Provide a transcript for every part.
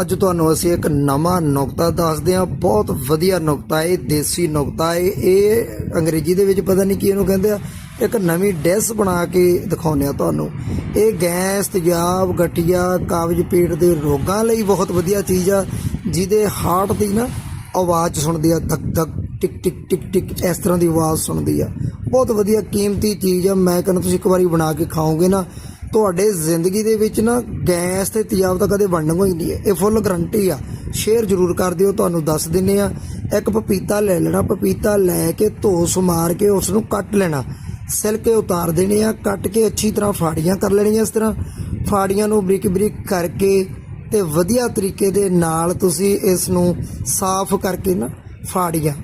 ਅੱਜ ਤੁਹਾਨੂੰ ਅਸੀਂ ਇੱਕ ਨਵਾਂ ਨੁਕਤਾ ਦੱਸਦੇ ਹਾਂ। ਬਹੁਤ ਵਧੀਆ ਨੁਕਤਾ ਹੈ ਦੇਸੀ ਨੁਕਤਾ ਹੈ। ਇਹ ਅੰਗਰੇਜ਼ੀ ਦੇ ਵਿੱਚ ਪਤਾ ਨਹੀਂ ਕੀ ਇਹਨੂੰ ਕਹਿੰਦੇ ਆ। ਇੱਕ ਨਵੀਂ ਡਿਸ਼ ਬਣਾ ਕੇ ਦਿਖਾਉਂਦੇ ਆ ਤੁਹਾਨੂੰ। ਇਹ ਗੈਸ, ਤੇਜ਼ਾਬ, ਗਠੀਆ, ਕਾਬਜ ਪੇਟ ਦੇ ਰੋਗਾਂ ਲਈ ਬਹੁਤ ਵਧੀਆ ਚੀਜ਼ ਆ, ਜਿਹਦੇ ਹਾਰਟ ਦੀ ਨਾ ਆਵਾਜ਼ ਸੁਣਦੀ ਆ, ਧਕ ਧਕ, ਟਿਕ ਟਿਕ ਟਿਕ ਟਿਕ, ਇਸ ਤਰ੍ਹਾਂ ਦੀ ਆਵਾਜ਼ ਸੁਣਦੀ ਆ। ਬਹੁਤ ਵਧੀਆ ਕੀਮਤੀ ਚੀਜ਼ ਆ। ਮੈਂ ਕਹਿੰਦਾ ਤੁਸੀਂ ਇੱਕ ਵਾਰੀ ਬਣਾ ਕੇ ਖਾਓਗੇ ਨਾ ਤੁਹਾਡੇ ਜ਼ਿੰਦਗੀ ਦੇ ਵਿੱਚ ਨਾ ਗੈਸ ਤੇ ਤੇਜ਼ਾਬ ਤਾਂ ਕਦੇ ਬਣਨਾ ਹੀ ਨਹੀਂ ਹੈ। ਇਹ ਫੁੱਲ ਗਰੰਟੀ ਆ। ਸ਼ੇਅਰ ਜ਼ਰੂਰ ਕਰ ਦਿਓ, ਤੁਹਾਨੂੰ ਦੱਸ ਦਿੰਨੇ ਆ। ਇੱਕ ਪਪੀਤਾ ਲੈ ਲੈਣਾ, ਪਪੀਤਾ ਲੈ ਕੇ ਧੋਸ ਮਾਰ ਕੇ ਉਸ ਨੂੰ ਕੱਟ ਲੈਣਾ। ਸਿਲ ਕੇ ਉਤਾਰ ਦੇਣੇ ਆ, ਕੱਟ ਕੇ ਅੱਛੀ ਤਰ੍ਹਾਂ ਫਾੜੀਆਂ ਕਰ ਲੈਣੀਆਂ ਇਸ ਤਰ੍ਹਾਂ। ਫਾੜੀਆਂ ਨੂੰ ਬਰੀਕ ਬਰੀਕ ਕਰਕੇ ਤੇ ਵਧੀਆ ਤਰੀਕੇ ਦੇ ਨਾਲ ਤੁਸੀਂ ਇਸ ਨੂੰ ਸਾਫ਼ ਕਰਕੇ ਨਾ ਫਾੜੀਆਂ।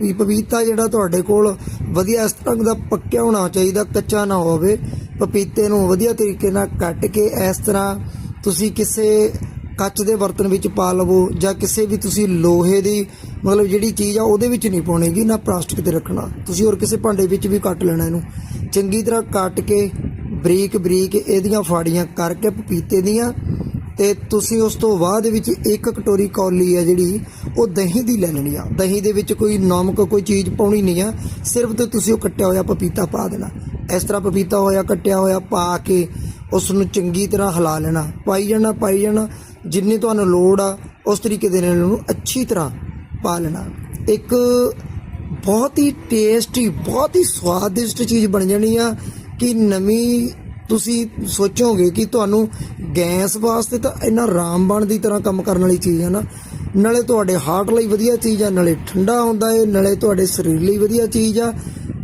ਵੀ ਪਪੀਤਾ ਜਿਹੜਾ ਤੁਹਾਡੇ ਕੋਲ ਵਧੀਆ ਇਸ ਤਰ੍ਹਾਂ ਦਾ ਪੱਕਿਆ ਹੋਣਾ ਚਾਹੀਦਾ, ਕੱਚਾ ਨਾ ਹੋਵੇ ਪਪੀਤੇ ਨੂੰ ਵਧੀਆ ਤਰੀਕੇ ਨਾਲ ਕੱਟ ਕੇ ਇਸ ਤਰ੍ਹਾਂ ਤੁਸੀਂ ਕਿਸੇ ਕੱਚ ਦੇ ਬਰਤਨ ਵਿੱਚ ਪਾ ਲਵੋ ਜਾਂ ਕਿਸੇ ਵੀ ਤੁਸੀਂ ਲੋਹੇ ਦੀ ਮਤਲਬ ਜਿਹੜੀ ਚੀਜ਼ ਆ ਉਹਦੇ ਵਿੱਚ ਨਹੀਂ ਪਾਉਣੀਗੀ ਨਾ ਪਲਾਸਟਿਕ ਤੇ ਰੱਖਣਾ। ਤੁਸੀਂ ਹੋਰ ਕਿਸੇ ਭਾਂਡੇ ਵਿੱਚ ਵੀ ਕੱਟ ਲੈਣਾ ਇਹਨੂੰ। ਚੰਗੀ ਤਰ੍ਹਾਂ ਕੱਟ ਕੇ ਬਰੀਕ ਬਰੀਕ ਇਹਦੀਆਂ ਫਾੜੀਆਂ ਕਰਕੇ ਪਪੀਤੇ ਦੀਆਂ ਤੇ ਤੁਸੀਂ ਉਸ ਤੋਂ ਬਾਅਦ ਵਿੱਚ ਇੱਕ ਕਟੋਰੀ ਕੌਲੀ ਆ ਜਿਹੜੀ, ਉਹ ਦਹੀਂ ਦੀ ਲੈ ਲੈਣੀ ਆ। ਦਹੀਂ ਦੇ ਵਿੱਚ ਕੋਈ ਨਮਕ, ਕੋਈ ਚੀਜ਼ ਪਾਉਣੀ ਨਹੀਂ ਆ। ਸਿਰਫ ਤੇ ਤੁਸੀਂ ਉਹ ਕੱਟਿਆ ਹੋਇਆ ਪਪੀਤਾ ਪਾ ਦੇਣਾ। ਇਸ ਤਰ੍ਹਾਂ ਪਪੀਤਾ ਹੋਇਆ, ਕੱਟਿਆ ਹੋਇਆ, ਪਾ ਕੇ ਉਸ ਨੂੰ ਚੰਗੀ ਤਰ੍ਹਾਂ ਹਿਲਾ ਲੈਣਾ। ਪਾਈ ਜਾਣਾ ਪਾਈ ਜਾਣਾ, ਜਿੰਨੀ ਤੁਹਾਨੂੰ ਲੋੜ ਆ, ਉਸ ਤਰੀਕੇ ਦੇ ਨਾਲ ਉਹਨੂੰ ਅੱਛੀ ਤਰ੍ਹਾਂ ਪਾ ਲੈਣਾ। ਇੱਕ ਬਹੁਤ ਹੀ ਟੇਸਟੀ ਬਹੁਤ ਹੀ ਸਵਾਦਿਸ਼ਟ ਚੀਜ਼ ਬਣ ਜਾਣੀ ਆ ਕਿ ਨਵੀਂ ਤੁਸੀਂ ਸੋਚੋਗੇ ਕਿ ਤੁਹਾਨੂੰ ਗੈਸ ਵਾਸਤੇ ਤਾਂ ਇੰਨਾ ਰਾਮਬਾਣ ਦੀ ਤਰ੍ਹਾਂ ਕੰਮ ਕਰਨ ਵਾਲੀ ਚੀਜ਼ ਹੈ ਨਾ, ਨਾਲੇ ਤੁਹਾਡੇ ਹਾਰਟ ਲਈ ਵਧੀਆ ਚੀਜ਼ ਆ, ਨਾਲੇ ਠੰਡਾ ਹੁੰਦਾ ਏ, ਨਾਲੇ ਤੁਹਾਡੇ ਸਰੀਰ ਲਈ ਵਧੀਆ ਚੀਜ਼ ਆ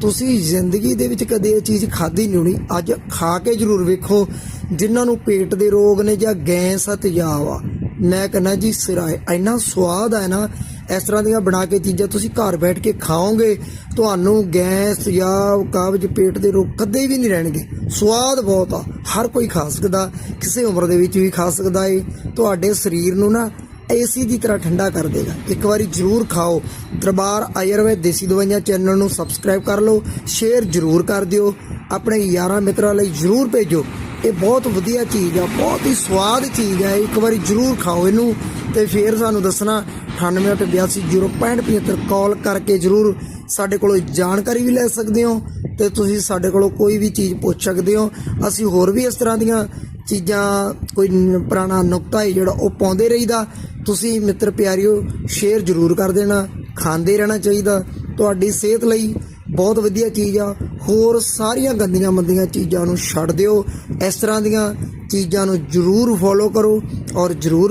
ਤੁਸੀਂ ਜ਼ਿੰਦਗੀ ਦੇ ਵਿੱਚ ਕਦੇ ਇਹ ਚੀਜ਼ ਖਾਧੀ ਨਹੀਂ ਹੋਣੀ। ਅੱਜ ਖਾ ਕੇ ਜ਼ਰੂਰ ਵੇਖੋ ਜਿਨ੍ਹਾਂ ਨੂੰ ਪੇਟ ਦੇ ਰੋਗ ਨੇ ਜਾਂ ਗੈਸ ਆ ਤੇਜ਼ਾਬ ਆ ਮੈਂ ਕਹਿੰਦਾ ਜੀ ਸਿਰਾਏ ਇੰਨਾ ਸਵਾਦ ਆ ਨਾ, ਇਸ ਤਰ੍ਹਾਂ ਦੀਆਂ ਬਣਾ ਕੇ ਚੀਜ਼ਾਂ ਤੁਸੀਂ ਘਰ ਬੈਠ ਕੇ ਖਾਓਗੇ, ਤੁਹਾਨੂੰ ਗੈਸ ਜਾਂ ਕਾਬਜ ਪੇਟ ਦੇ ਰੋਗ ਕਦੇ ਵੀ ਨਹੀਂ ਰਹਿਣਗੇ। ਸਵਾਦ ਬਹੁਤ ਆ। ਹਰ ਕੋਈ ਖਾ ਸਕਦਾ। ਕਿਸੇ ਉਮਰ ਦੇ ਵਿੱਚ ਵੀ ਖਾ ਸਕਦਾ ਏ। ਤੁਹਾਡੇ ਸਰੀਰ ਨੂੰ ਨਾ ਏਸੀ ਦੀ ਤਰ੍ਹਾਂ ਠੰਡਾ ਕਰ ਦੇਗਾ। ਇੱਕ ਵਾਰੀ ਜਰੂਰ ਖਾਓ। ਦਰਬਾਰ ਆਯੁਰਵੇਦ ਦੇਸੀ ਦਵਾਈਆਂ ਚੈਨਲ ਨੂੰ ਸਬਸਕ੍ਰਾਈਬ ਕਰ ਲਓ, ਸ਼ੇਅਰ ਜਰੂਰ ਕਰ ਦਿਓ, ਆਪਣੇ ਯਾਰਾਂ ਮਿੱਤਰਾਂ ਲਈ ਜਰੂਰ ਭੇਜੋ। ਇਹ ਬਹੁਤ ਵਧੀਆ ਚੀਜ਼ ਆ, ਬਹੁਤ ਹੀ ਸਵਾਦ ਚੀਜ਼ ਆ। ਇੱਕ ਵਾਰੀ ਜਰੂਰ ਖਾਓ ਇਹਨੂੰ ਤੇ ਫੇਰ ਸਾਨੂੰ ਦੱਸਣਾ 9882065075 ਕਾਲ ਕਰਕੇ ਜਰੂਰ ਸਾਡੇ ਕੋਲੋਂ ਜਾਣਕਾਰੀ ਵੀ ਲੈ ਸਕਦੇ ਹੋ ਤੇ ਤੁਸੀਂ ਸਾਡੇ ਕੋਲੋਂ ਕੋਈ ਵੀ ਚੀਜ਼ ਪੁੱਛ ਸਕਦੇ ਹੋ। ਅਸੀਂ ਹੋਰ ਵੀ ਇਸ ਤਰ੍ਹਾਂ ਦੀਆਂ ਚੀਜ਼ਾਂ, ਕੋਈ ਪੁਰਾਣਾ ਨੁਕਤਾ ਹੈ ਜਿਹੜਾ ਉਹ ਪਾਉਂਦੇ ਰਹੀਦਾ। ਤੁਸੀਂ ਮਿੱਤਰ ਪਿਆਰਿਓ ਸ਼ੇਅਰ ਜਰੂਰ ਕਰ ਦੇਣਾ, ਖਾਂਦੇ ਰਹਿਣਾ ਚਾਹੀਦਾ। ਤੁਹਾਡੀ ਸਿਹਤ ਲਈ ਬਹੁਤ ਵਧੀਆ ਚੀਜ਼ ਆ। ਹੋਰ ਸਾਰੀਆਂ ਗੰਦੀਆਂ ਮੰਦੀਆਂ ਚੀਜ਼ਾਂ ਨੂੰ ਛੱਡ ਦਿਓ। ਇਸ ਤਰ੍ਹਾਂ ਦੀਆਂ ਚੀਜ਼ਾਂ ਨੂੰ ਜਰੂਰ ਫੋਲੋ ਕਰੋ ਔਰ ਜਰੂਰ